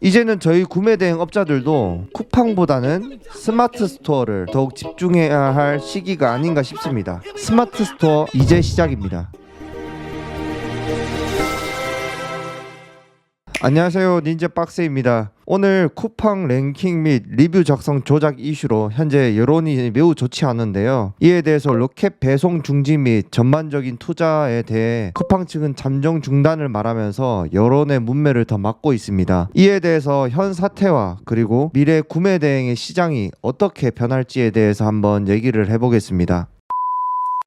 이제는 저희 구매 대행 업자들도 쿠팡보다는 스마트 스토어를 더욱 집중해야 할 시기가 아닌가 싶습니다. 스마트 스토어 이제 시작입니다. 안녕하세요 닌자 박스입니다. 오늘 쿠팡 랭킹 및 리뷰 작성 조작 이슈로 현재 여론이 매우 좋지 않은데요. 이에 대해서 로켓 배송 중지 및 전반적인 투자에 대해 쿠팡 측은 잠정 중단을 말하면서 여론의 문매를 더 막고 있습니다. 이에 대해서 현 사태와 그리고 미래 구매 대행의 시장이 어떻게 변할지에 대해서 한번 얘기를 해보겠습니다.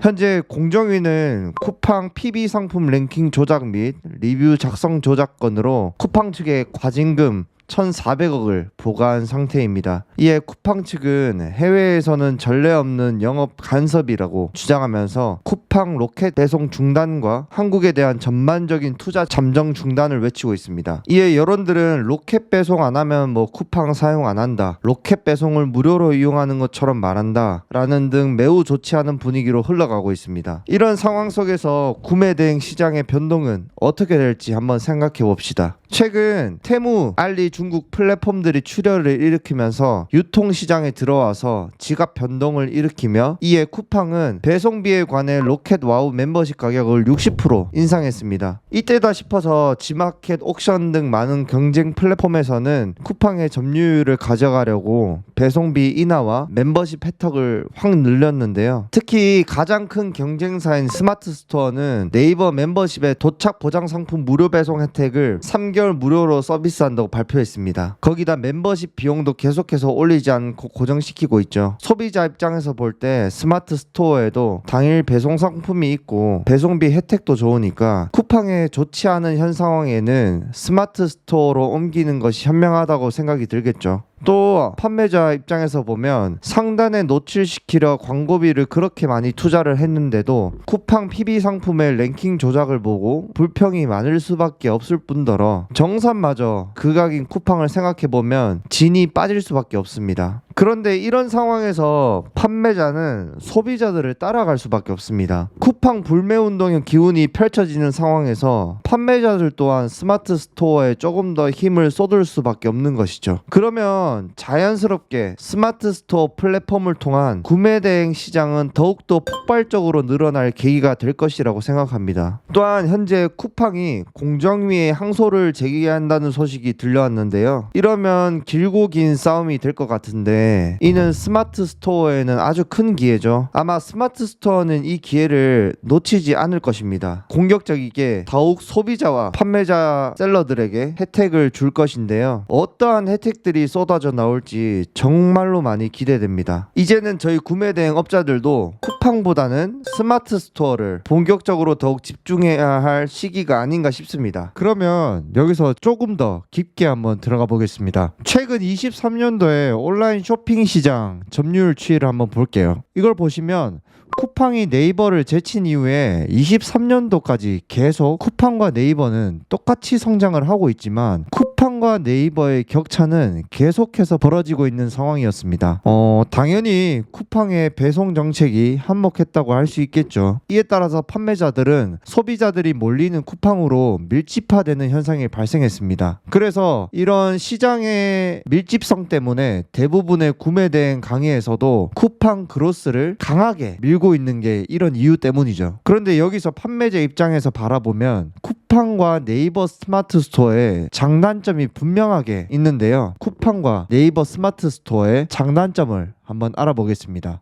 현재 공정위는 쿠팡 PB 상품 랭킹 조작 및 리뷰 작성 조작 건으로 쿠팡 측의 과징금 1,400억을 보고한 상태입니다. 이에 쿠팡 측은 해외에서는 전례 없는 영업 간섭이라고 주장하면서 쿠팡 로켓 배송 중단과 한국에 대한 전반적인 투자 잠정 중단을 외치고 있습니다. 이에 여론들은 로켓 배송 안 하면 뭐 쿠팡 사용 안 한다. 로켓 배송을 무료로 이용하는 것처럼 말한다. 라는 등 매우 좋지 않은 분위기로 흘러가고 있습니다. 이런 상황 속에서 구매 대행 시장의 변동은 어떻게 될지 한번 생각해 봅시다. 최근 테무, 알리 중국 플랫폼들이 출혈을 일으키면서 유통 시장에 들어와서 지갑 변동을 일으키며 이에 쿠팡은 배송비에 관해 로켓 와우 멤버십 가격을 60% 인상했습니다. 이때다 싶어서 지마켓 옥션 등 많은 경쟁 플랫폼에서는 쿠팡의 점유율을 가져가려고 배송비 인하와 멤버십 혜택을 확 늘렸는데요. 특히 가장 큰 경쟁사인 스마트 스토어는 네이버 멤버십의 도착 보장 상품 무료 배송 혜택을 3개월 무료로 서비스한다고 발표 했습니다. 거기다 멤버십 비용도 계속해서 올리지 않고 고정시키고 있죠. 소비자 입장에서 볼 때 스마트 스토어에도 당일 배송 상품이 있고 배송비 혜택도 좋으니까 쿠팡에 좋지 않은 현 상황에는 스마트 스토어로 옮기는 것이 현명하다고 생각이 들겠죠. 또 판매자 입장에서 보면 상단에 노출시키려 광고비를 그렇게 많이 투자를 했는데도 쿠팡 PB 상품의 랭킹 조작을 보고 불평이 많을 수밖에 없을 뿐더러 정산마저 극악인 쿠팡을 생각해 보면 진이 빠질 수밖에 없습니다. 그런데 이런 상황에서 판매자는 소비자들을 따라갈 수밖에 없습니다. 쿠팡 불매 운동의 기운이 펼쳐지는 상황에서 판매자들 또한 스마트 스토어에 조금 더 힘을 쏟을 수밖에 없는 것이죠. 그러면 자연스럽게 스마트 스토어 플랫폼을 통한 구매 대행 시장은 더욱더 폭발적으로 늘어날 계기가 될 것이라고 생각합니다. 또한 현재 쿠팡이 공정위에 항소를 제기한다는 소식이 들려왔는데요. 이러면 길고 긴 싸움이 될 것 같은데 이는 스마트 스토어에는 아주 큰 기회죠. 아마 스마트 스토어는 이 기회를 놓치지 않을 것입니다. 공격적이게 더욱 소비자와 판매자 셀러들에게 혜택을 줄 것인데요. 어떠한 혜택들이 쏟아져 나올지 정말로 많이 기대됩니다. 이제는 저희 구매 대행 업자들도 쿠팡보다는 스마트 스토어를 본격적으로 더욱 집중해야 할 시기가 아닌가 싶습니다. 그러면 여기서 조금 더 깊게 한번 들어가 보겠습니다. 최근 23년도에 온라인 쇼핑 시장 점유율 추이를 한번 볼게요. 이걸 보시면 쿠팡이 네이버를 제친 이후에 23년도까지 계속 쿠팡과 네이버는 똑같이 성장을 하고 있지만 쿠팡 과 네이버의 격차는 계속해서 벌어지고 있는 상황이었습니다. 어, 당연히 쿠팡의 배송 정책이 한몫했다고 할 수 있겠죠. 이에 따라서 판매자들은 소비자들이 몰리는 쿠팡으로 밀집화되는 현상이 발생했습니다. 그래서 이런 시장의 밀집성 때문에 대부분의 구매 대행 강의에서도 쿠팡 그로스를 강하게 밀고 있는 게 이런 이유 때문이죠. 그런데 여기서 판매자 입장에서 바라보면 쿠팡 과 네이버 스마트 스토어의 장단점이 분명하게 있는데요. 쿠팡과 네이버 스마트 스토어의 장단점을 한번 알아보겠습니다.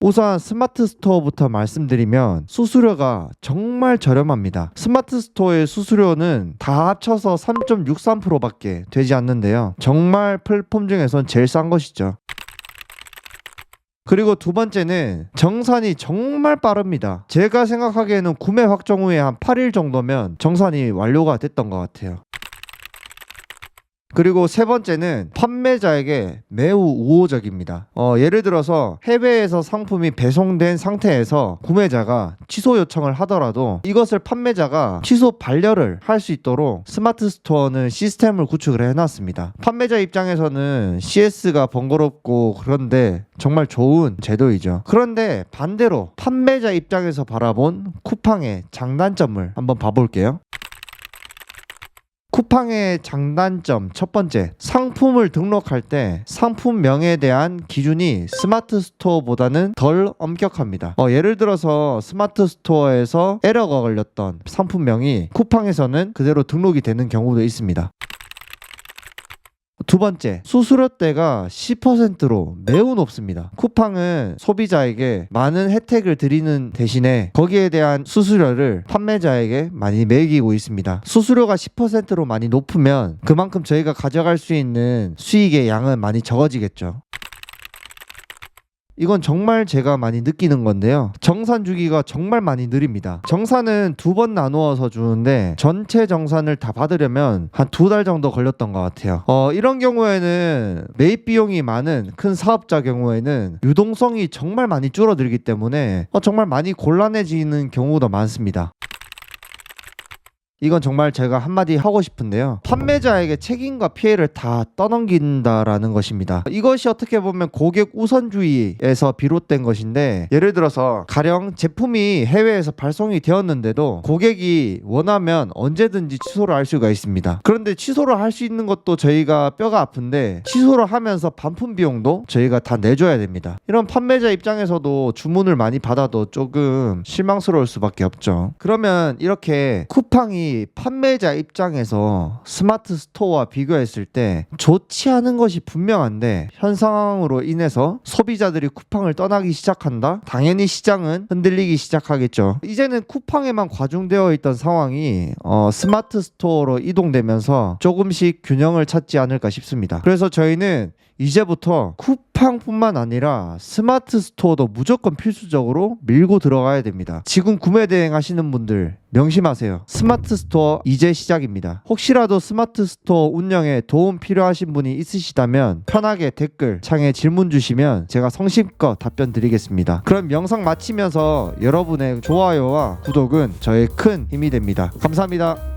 우선 스마트 스토어부터 말씀드리면 수수료가 정말 저렴합니다. 스마트 스토어의 수수료는 다 합쳐서 3.63%밖에 되지 않는데요. 정말 플랫폼 중에선 제일 싼 것이죠. 그리고 두 번째는 정산이 정말 빠릅니다. 제가 생각하기에는 구매 확정 후에 한 8일 정도면 정산이 완료가 됐던 것 같아요. 그리고 세 번째는 판매자에게 매우 우호적입니다. 어, 예를 들어서 해외에서 상품이 배송된 상태에서 구매자가 취소 요청을 하더라도 이것을 판매자가 취소 반려를 할 수 있도록 스마트 스토어는 시스템을 구축을 해놨습니다. 판매자 입장에서는 CS가 번거롭고 그런데 정말 좋은 제도이죠. 그런데 반대로 판매자 입장에서 바라본 쿠팡의 장단점을 한번 봐볼게요. 쿠팡의 장단점 첫 번째 상품을 등록할 때 상품명에 대한 기준이 스마트 스토어보다는 덜 엄격합니다. 어, 예를 들어서 스마트 스토어에서 에러가 걸렸던 상품명이 쿠팡에서는 그대로 등록이 되는 경우도 있습니다. 두 번째, 수수료대가 10%로 매우 높습니다. 쿠팡은 소비자에게 많은 혜택을 드리는 대신에 거기에 대한 수수료를 판매자에게 많이 매기고 있습니다. 수수료가 10%로 많이 높으면 그만큼 저희가 가져갈 수 있는 수익의 양은 많이 적어지겠죠. 이건 정말 제가 많이 느끼는 건데요. 정산 주기가 정말 많이 느립니다. 정산은 두 번 나누어서 주는데 전체 정산을 다 받으려면 한 두 달 정도 걸렸던 것 같아요. 어, 이런 경우에는 매입 비용이 많은 큰 사업자 경우에는 유동성이 정말 많이 줄어들기 때문에 어, 정말 많이 곤란해지는 경우도 많습니다. 이건 정말 제가 한마디 하고 싶은데요. 판매자에게 책임과 피해를 다 떠넘긴다라는 것입니다. 이것이 어떻게 보면 고객 우선주의에서 비롯된 것인데 예를 들어서 가령 제품이 해외에서 발송이 되었는데도 고객이 원하면 언제든지 취소를 할 수가 있습니다. 그런데 취소를 할 수 있는 것도 저희가 뼈가 아픈데 취소를 하면서 반품 비용도 저희가 다 내줘야 됩니다. 이런 판매자 입장에서도 주문을 많이 받아도 조금 실망스러울 수밖에 없죠. 그러면 이렇게 쿠팡이 판매자 입장에서 스마트 스토어와 비교했을 때 좋지 않은 것이 분명한데 현 상황으로 인해서 소비자들이 쿠팡을 떠나기 시작한다? 당연히 시장은 흔들리기 시작하겠죠. 이제는 쿠팡에만 과중되어 있던 상황이 어, 스마트 스토어로 이동되면서 조금씩 균형을 찾지 않을까 싶습니다. 그래서 저희는 이제부터 쿠팡뿐만 아니라 스마트 스토어도 무조건 필수적으로 밀고 들어가야 됩니다. 지금 구매 대행 하시는 분들 명심하세요. 스마트 스토어 이제 시작입니다. 혹시라도 스마트 스토어 운영에 도움 필요하신 분이 있으시다면 편하게 댓글 창에 질문 주시면 제가 성심껏 답변 드리겠습니다. 그럼 영상 마치면서 여러분의 좋아요와 구독은 저의 큰 힘이 됩니다. 감사합니다.